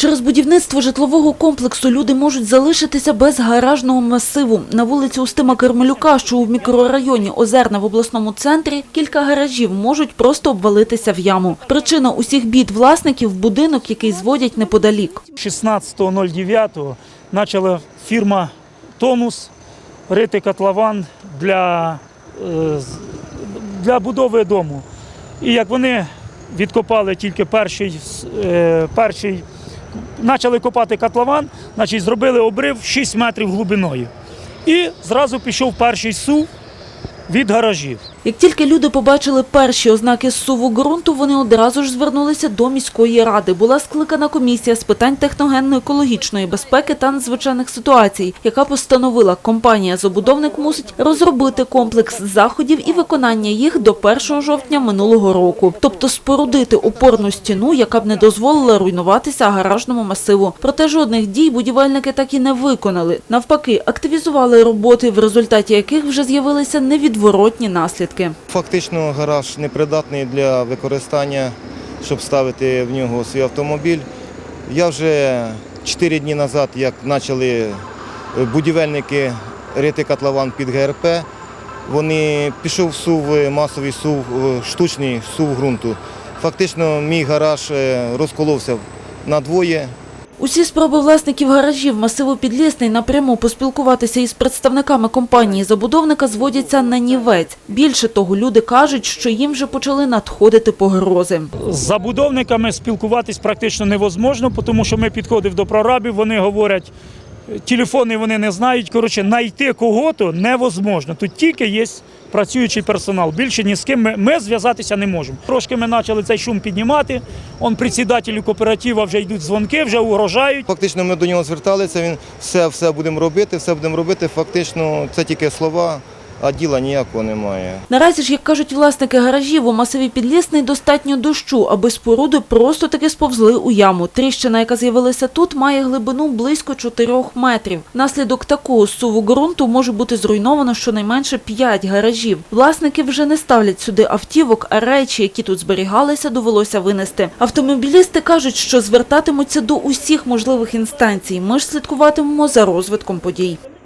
Через будівництво житлового комплексу люди можуть залишитися без гаражного масиву. На вулиці Устима Кермелюка, що у мікрорайоні Озерна в обласному центрі, кілька гаражів можуть просто обвалитися в яму. Причина усіх бід власників – будинок, який зводять неподалік. 16.09 почала фірма Тонус рити котлован для, е, для будови дому. І як вони відкопали тільки перший, е, перший почали копати котлован, значить зробили обрив 6 метрів глибиною. І зразу пішов перший сув від гаражів. Як тільки люди побачили перші ознаки зсуву ґрунту, вони одразу ж звернулися до міської ради. Була скликана комісія з питань техногенно-екологічної безпеки та надзвичайних ситуацій, яка постановила, компанія-забудовник мусить розробити комплекс заходів і виконання їх до 1 жовтня минулого року. Тобто спорудити опорну стіну, яка б не дозволила руйнуватися гаражному масиву. Проте жодних дій будівельники так і не виконали. Навпаки, активізували роботи, в результаті яких вже з'явилися невідворотні наслідки. Фактично гараж непридатний для використання, щоб ставити в нього свій автомобіль. Я вже 4 дні назад, як почали будівельники рити котлован під ГРП, вони пішов сув, масовий сув, е, штучний сув ґрунту. Фактично мій гараж е, розколовся на двоє. Усі спроби власників гаражів масиву Підлісний напряму поспілкуватися із представниками компанії забудовника зводяться на нівець. Більше того, люди кажуть, що їм вже почали надходити погрози. З забудовниками спілкуватись практично невозможно, тому що ми підходимо до прорабів, вони говорять, телефони вони не знають. Коротше, знайти кого-то невозможно. Тут тільки є працюючий персонал. Більше ні з ким ми, ми зв'язатися не можемо. Трошки ми почали цей шум піднімати. Он председателю кооператива вже йдуть дзвонки, вже угрожають. Фактично ми до нього зверталися, він все, все будемо робити, все будемо робити. Фактично це тільки слова, а діла ніякого немає. Наразі ж, як кажуть власники гаражів, у масиві Підлісний достатньо дощу, аби споруди просто таки сповзли у яму. Тріщина, яка з'явилася тут, має глибину близько 4 метрів. Наслідок такого суву ґрунту може бути зруйновано щонайменше 5 гаражів. Власники вже не ставлять сюди автівок, а речі, які тут зберігалися, довелося винести. Автомобілісти кажуть, що звертатимуться до усіх можливих інстанцій. Ми ж слідкуватимемо за розвитком подій.